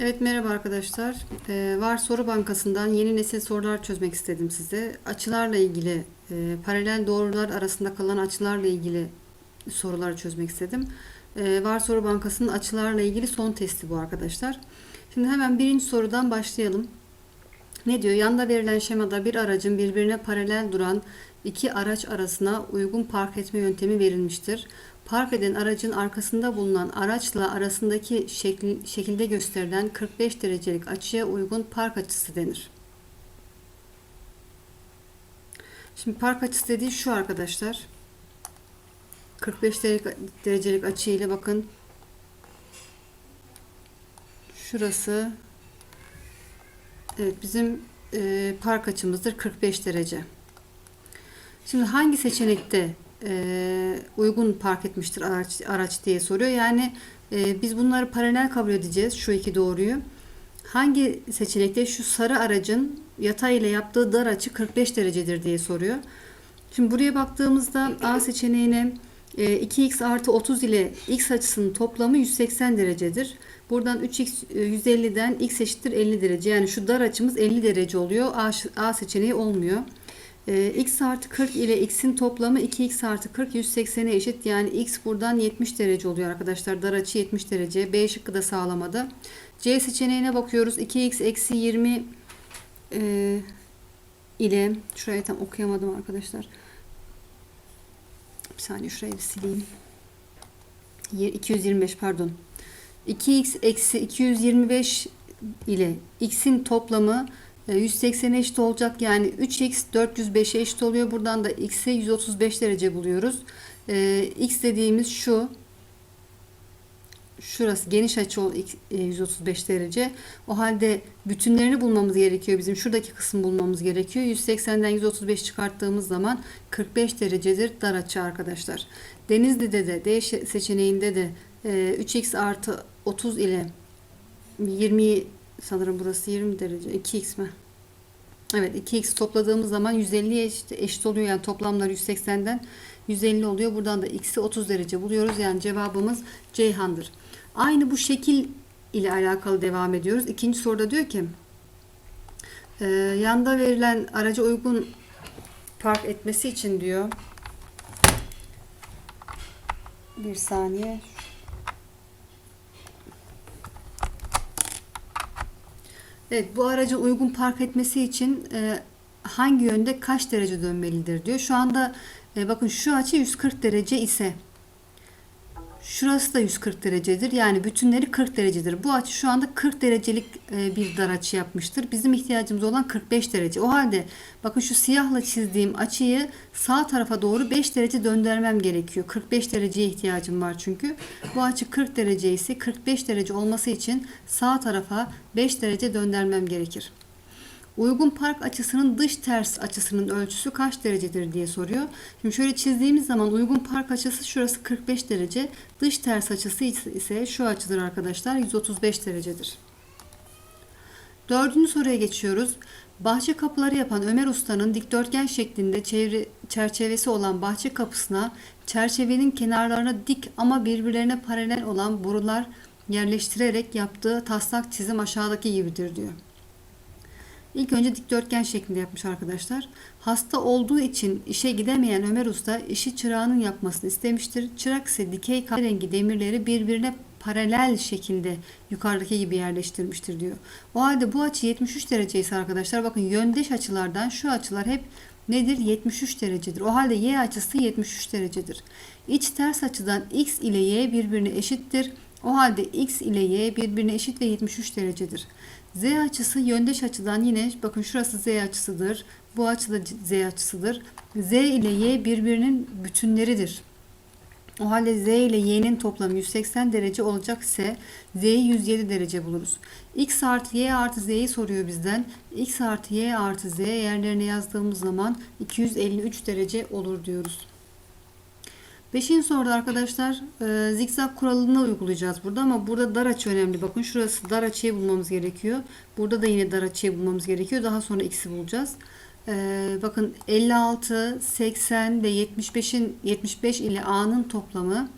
Evet merhaba arkadaşlar. Ee, Var Soru Bankası'ndan yeni nesil sorular çözmek istedim size. Açılarla ilgili, e, paralel doğrular arasında kalan açılarla ilgili sorular çözmek istedim. Ee, Var Soru Bankası'nın açılarla ilgili son testi bu arkadaşlar. Şimdi hemen birinci sorudan başlayalım. Ne diyor? Yanda verilen şemada bir aracın birbirine paralel duran iki araç arasına uygun park etme yöntemi verilmiştir. Park eden aracın arkasında bulunan araçla arasındaki şekil, şekilde gösterilen 45 derecelik açıya uygun park açısı denir. Şimdi park açısı dediği şu arkadaşlar. 45 derece- derecelik açı ile bakın. Şurası Evet bizim e, park açımızdır 45 derece. Şimdi hangi seçenekte e, uygun park etmiştir araç, araç diye soruyor. Yani e, biz bunları paralel kabul edeceğiz şu iki doğruyu. Hangi seçenekte şu sarı aracın yatay ile yaptığı dar açı 45 derecedir diye soruyor. Şimdi buraya baktığımızda A seçeneğine e, 2x artı 30 ile x açısının toplamı 180 derecedir. Buradan 3x e, 150'den x eşittir 50 derece. Yani şu dar açımız 50 derece oluyor. A, A seçeneği olmuyor. E, x artı 40 ile x'in toplamı 2x artı 40 180'e eşit. Yani x buradan 70 derece oluyor arkadaşlar. Dar açı 70 derece. B şıkkı da sağlamadı. C seçeneğine bakıyoruz. 2x eksi 20 e, ile şurayı tam okuyamadım arkadaşlar. Bir saniye şurayı bir sileyim. Yer- 225 pardon. 2x eksi 225 ile x'in toplamı e, 180 eşit olacak. Yani 3x 405'e eşit oluyor. Buradan da x'e 135 derece buluyoruz. E, x dediğimiz şu. Şurası geniş açı ol- x- e, 135 derece. O halde bütünlerini bulmamız gerekiyor. Bizim şuradaki kısmı bulmamız gerekiyor. 180'den 135 çıkarttığımız zaman 45 derecedir dar açı arkadaşlar. Denizli'de de D seçeneğinde de e, 3x artı 30 ile 20 sanırım burası 20 derece 2x mi? Evet 2x topladığımız zaman 150'ye eşit, eşit oluyor. Yani toplamlar 180'den 150 oluyor. Buradan da x'i 30 derece buluyoruz. Yani cevabımız Ceyhan'dır. Aynı bu şekil ile alakalı devam ediyoruz. İkinci soruda diyor ki e, yanda verilen araca uygun park etmesi için diyor bir saniye Evet bu aracın uygun park etmesi için e, hangi yönde kaç derece dönmelidir diyor. Şu anda e, bakın şu açı 140 derece ise şurası da 140 derecedir. Yani bütünleri 40 derecedir. Bu açı şu anda 40 derecelik e, bir dar açı yapmıştır. Bizim ihtiyacımız olan 45 derece. O halde bakın şu siyahla çizdiğim açıyı sağ tarafa doğru 5 derece döndürmem gerekiyor. 45 dereceye ihtiyacım var çünkü. Bu açı 40 derece ise 45 derece olması için sağ tarafa 5 derece döndürmem gerekir. Uygun park açısının dış ters açısının ölçüsü kaç derecedir diye soruyor. Şimdi şöyle çizdiğimiz zaman uygun park açısı şurası 45 derece. Dış ters açısı ise şu açıdır arkadaşlar 135 derecedir. Dördüncü soruya geçiyoruz. Bahçe kapıları yapan Ömer Usta'nın dikdörtgen şeklinde çevre, çerçevesi olan bahçe kapısına çerçevenin kenarlarına dik ama birbirlerine paralel olan borular yerleştirerek yaptığı taslak çizim aşağıdaki gibidir diyor. İlk önce dikdörtgen şeklinde yapmış arkadaşlar. Hasta olduğu için işe gidemeyen Ömer Usta işi çırağının yapmasını istemiştir. Çırak ise dikey kahverengi demirleri birbirine paralel şekilde yukarıdaki gibi yerleştirmiştir diyor. O halde bu açı 73 derece ise arkadaşlar bakın yöndeş açılardan şu açılar hep nedir? 73 derecedir. O halde y açısı 73 derecedir. İç ters açıdan x ile y birbirine eşittir. O halde x ile y birbirine eşit ve 73 derecedir. Z açısı yöndeş açıdan yine bakın şurası Z açısıdır. Bu açı da Z açısıdır. Z ile Y birbirinin bütünleridir. O halde Z ile Y'nin toplamı 180 derece olacak ise Z'yi 107 derece buluruz. X artı Y artı Z'yi soruyor bizden. X artı Y artı Z yerlerine yazdığımız zaman 253 derece olur diyoruz. Beşinci soruda arkadaşlar e, zikzak kuralını uygulayacağız burada ama burada dar açı önemli. Bakın şurası dar açıyı bulmamız gerekiyor. Burada da yine dar açıyı bulmamız gerekiyor. Daha sonra x'i bulacağız. E, bakın 56, 80 ve 75'in 75 ile a'nın toplamı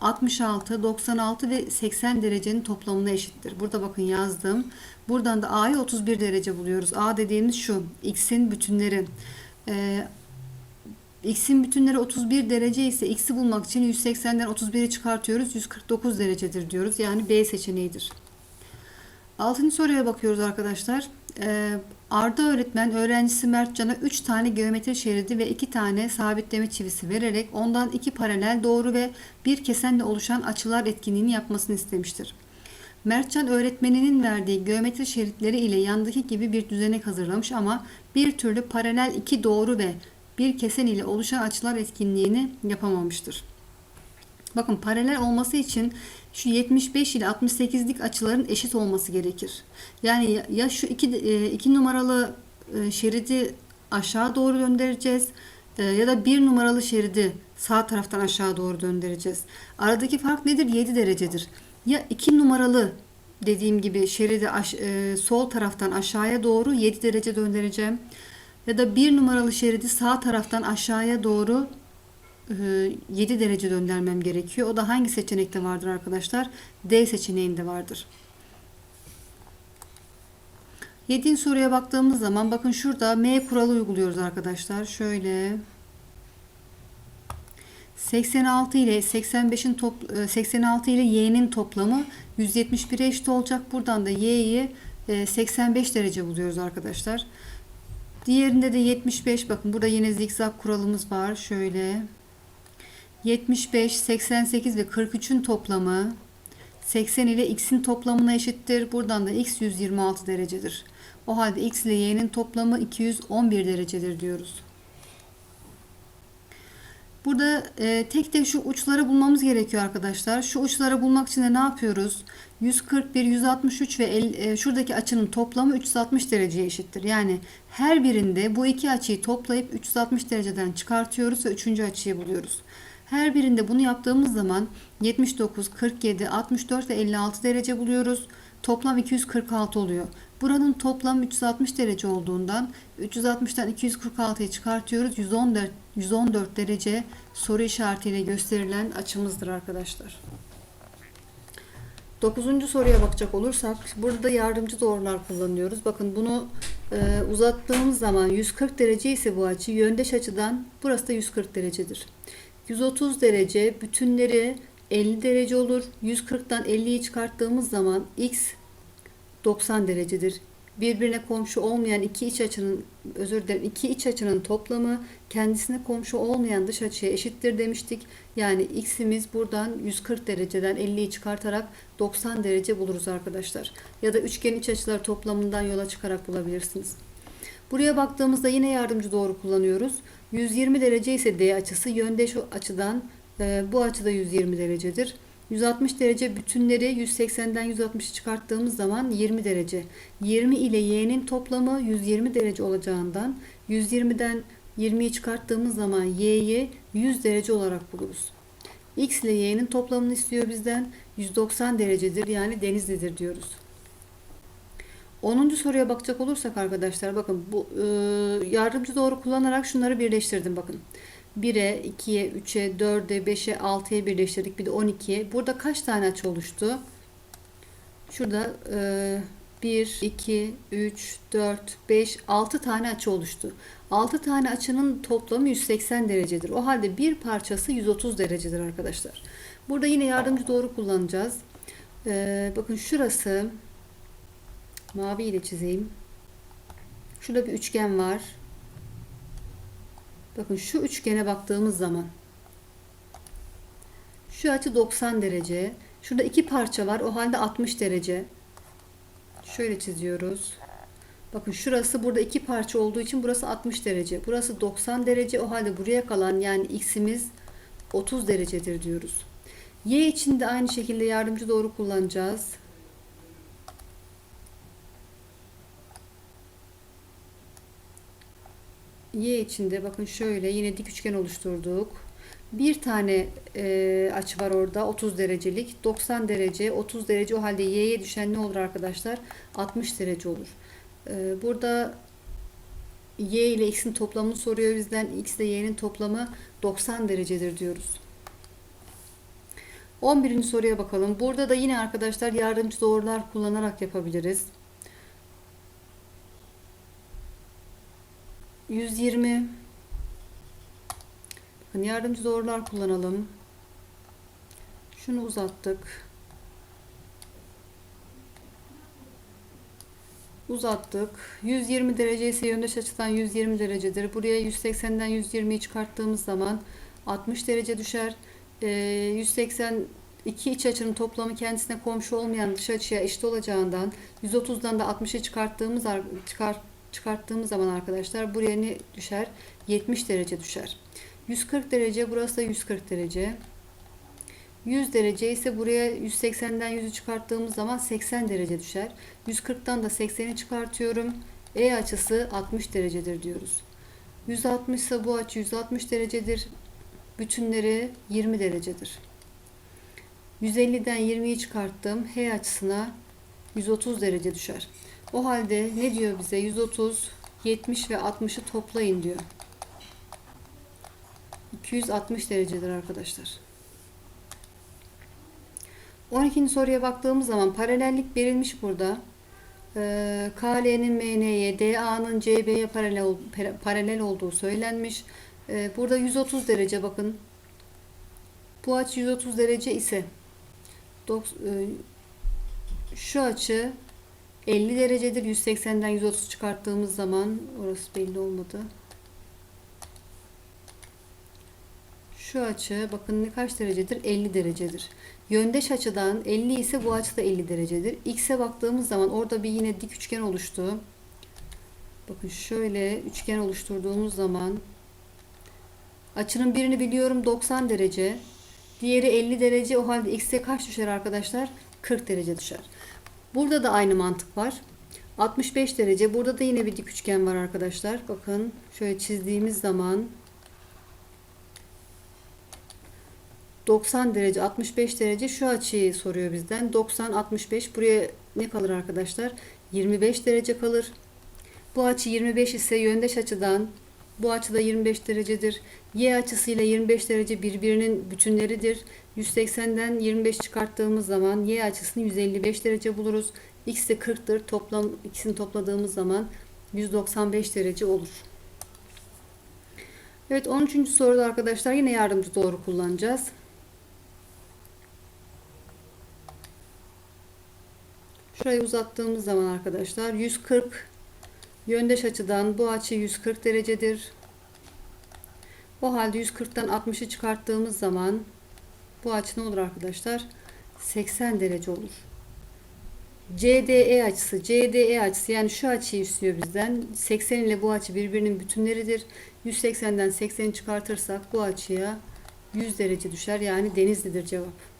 66, 96 ve 80 derecenin toplamına eşittir. Burada bakın yazdım. Buradan da a'yı 31 derece buluyoruz. a dediğimiz şu. x'in bütünleri. Ee, x'in bütünleri 31 derece ise x'i bulmak için 180'den 31'i çıkartıyoruz. 149 derecedir diyoruz. Yani B seçeneğidir. Altıncı soruya bakıyoruz arkadaşlar. Ee, Arda öğretmen öğrencisi Mertcan'a 3 tane geometri şeridi ve 2 tane sabitleme çivisi vererek ondan 2 paralel doğru ve bir kesenle oluşan açılar etkinliğini yapmasını istemiştir. Mertcan öğretmeninin verdiği geometri şeritleri ile yandaki gibi bir düzenek hazırlamış ama bir türlü paralel iki doğru ve bir kesen ile oluşan açılar etkinliğini yapamamıştır. Bakın paralel olması için şu 75 ile 68'lik açıların eşit olması gerekir. Yani ya- şu iki, e, iki numaralı e, şeridi aşağı doğru döndüreceğiz e, ya da bir numaralı şeridi sağ taraftan aşağı doğru döndüreceğiz. Aradaki fark nedir? 7 derecedir. Ya 2 numaralı dediğim gibi şeridi sol taraftan aşağıya doğru 7 derece döndüreceğim. Ya da bir numaralı şeridi sağ taraftan aşağıya doğru e, 7 derece döndürmem gerekiyor. O da hangi seçenekte vardır arkadaşlar? D seçeneğinde vardır. 7. soruya baktığımız zaman bakın şurada M kuralı uyguluyoruz arkadaşlar. Şöyle 86 ile 85'in top, e, 86 ile y'nin toplamı 171'e eşit olacak. Buradan da y'yi e, 85 derece buluyoruz arkadaşlar. Diğerinde de 75 bakın burada yine zikzak kuralımız var. Şöyle 75, 88 ve 43'ün toplamı 80 ile x'in toplamına eşittir. Buradan da x 126 derecedir. O halde x ile y'nin toplamı 211 derecedir diyoruz. Burada e, tek tek şu uçları bulmamız gerekiyor arkadaşlar. Şu uçları bulmak için de ne yapıyoruz? 141, 163 ve 50, e, şuradaki açının toplamı 360 dereceye eşittir. Yani her birinde bu iki açıyı toplayıp 360 dereceden çıkartıyoruz ve üçüncü açıyı buluyoruz. Her birinde bunu yaptığımız zaman 79, 47, 64 ve 56 derece buluyoruz. Toplam 246 oluyor. Buranın toplamı 360 derece olduğundan 360'tan 246'yı çıkartıyoruz. 114, 114 derece soru işaretiyle gösterilen açımızdır arkadaşlar. Dokuzuncu soruya bakacak olursak burada da yardımcı doğrular kullanıyoruz. Bakın bunu e, uzattığımız zaman 140 derece ise bu açı yöndeş açıdan burası da 140 derecedir. 130 derece bütünleri 50 derece olur. 140'tan 50'yi çıkarttığımız zaman x 90 derecedir. Birbirine komşu olmayan iki iç açının özür dilerim iki iç açının toplamı kendisine komşu olmayan dış açıya eşittir demiştik. Yani x'imiz buradan 140 dereceden 50'yi çıkartarak 90 derece buluruz arkadaşlar. Ya da üçgen iç açılar toplamından yola çıkarak bulabilirsiniz. Buraya baktığımızda yine yardımcı doğru kullanıyoruz. 120 derece ise D açısı yöndeş açıdan e, bu açıda 120 derecedir. 160 derece bütünleri 180'den 160'ı çıkarttığımız zaman 20 derece. 20 ile y'nin toplamı 120 derece olacağından 120'den 20'yi çıkarttığımız zaman y'yi 100 derece olarak buluruz. x ile y'nin toplamını istiyor bizden. 190 derecedir yani denizlidir diyoruz. 10. soruya bakacak olursak arkadaşlar bakın bu e, yardımcı doğru kullanarak şunları birleştirdim bakın. 1'e, 2'ye, 3'e, 4'e, 5'e, 6'ya birleştirdik. Bir de 12'ye. Burada kaç tane açı oluştu? Şurada e, 1, 2, 3, 4, 5, 6 tane açı oluştu. 6 tane açının toplamı 180 derecedir. O halde bir parçası 130 derecedir arkadaşlar. Burada yine yardımcı doğru kullanacağız. E, bakın şurası mavi ile çizeyim. Şurada bir üçgen var. Bakın şu üçgene baktığımız zaman şu açı 90 derece. Şurada iki parça var. O halde 60 derece. Şöyle çiziyoruz. Bakın şurası burada iki parça olduğu için burası 60 derece. Burası 90 derece. O halde buraya kalan yani x'imiz 30 derecedir diyoruz. Y için de aynı şekilde yardımcı doğru kullanacağız. Y içinde bakın şöyle yine dik üçgen oluşturduk. Bir tane e, açı var orada 30 derecelik 90 derece 30 derece o halde y'ye düşen ne olur arkadaşlar 60 derece olur. E, burada y ile x'in toplamını soruyor bizden x ile y'nin toplamı 90 derecedir diyoruz. 11. soruya bakalım. Burada da yine arkadaşlar yardımcı doğrular kullanarak yapabiliriz. 120 Bakın yardımcı doğrular kullanalım. Şunu uzattık. Uzattık. 120 derece ise yöndeş açıdan 120 derecedir. Buraya 180'den 120'yi çıkarttığımız zaman 60 derece düşer. Ee, 180 iki iç açının toplamı kendisine komşu olmayan dış açıya eşit olacağından 130'dan da 60'ı çıkarttığımız ar- çıkar, çıkarttığımız zaman arkadaşlar buraya ne düşer? 70 derece düşer. 140 derece burası da 140 derece. 100 derece ise buraya 180'den 100'ü çıkarttığımız zaman 80 derece düşer. 140'tan da 80'i çıkartıyorum. E açısı 60 derecedir diyoruz. 160 ise bu açı 160 derecedir. Bütünleri 20 derecedir. 150'den 20'yi çıkarttım. H açısına 130 derece düşer. O halde ne diyor bize? 130, 70 ve 60'ı toplayın diyor. 260 derecedir arkadaşlar. 12. soruya baktığımız zaman paralellik verilmiş burada. Ee, KL'nin MN'ye, DA'nın CB'ye paralel, paralel olduğu söylenmiş. Ee, burada 130 derece bakın. Bu açı 130 derece ise e, şu açı 50 derecedir. 180'den 130 çıkarttığımız zaman orası belli olmadı. Şu açı bakın ne kaç derecedir? 50 derecedir. Yöndeş açıdan 50 ise bu açı da 50 derecedir. X'e baktığımız zaman orada bir yine dik üçgen oluştu. Bakın şöyle üçgen oluşturduğumuz zaman açının birini biliyorum 90 derece. Diğeri 50 derece. O halde X'e kaç düşer arkadaşlar? 40 derece düşer. Burada da aynı mantık var. 65 derece. Burada da yine bir dik üçgen var arkadaşlar. Bakın şöyle çizdiğimiz zaman 90 derece 65 derece şu açıyı soruyor bizden 90 65 buraya ne kalır arkadaşlar 25 derece kalır bu açı 25 ise yöndeş açıdan bu açı da 25 derecedir y açısıyla 25 derece birbirinin bütünleridir 180'den 25 çıkarttığımız zaman y açısını 155 derece buluruz x de 40'tır toplam ikisini topladığımız zaman 195 derece olur Evet 13. soruda arkadaşlar yine yardımcı doğru kullanacağız. Şurayı uzattığımız zaman arkadaşlar 140 yöndeş açıdan bu açı 140 derecedir. O halde 140'tan 60'ı çıkarttığımız zaman bu açı ne olur arkadaşlar? 80 derece olur. CDE açısı, CDE açısı yani şu açıyı istiyor bizden. 80 ile bu açı birbirinin bütünleridir. 180'den 80'i çıkartırsak bu açıya 100 derece düşer. Yani denizlidir cevap.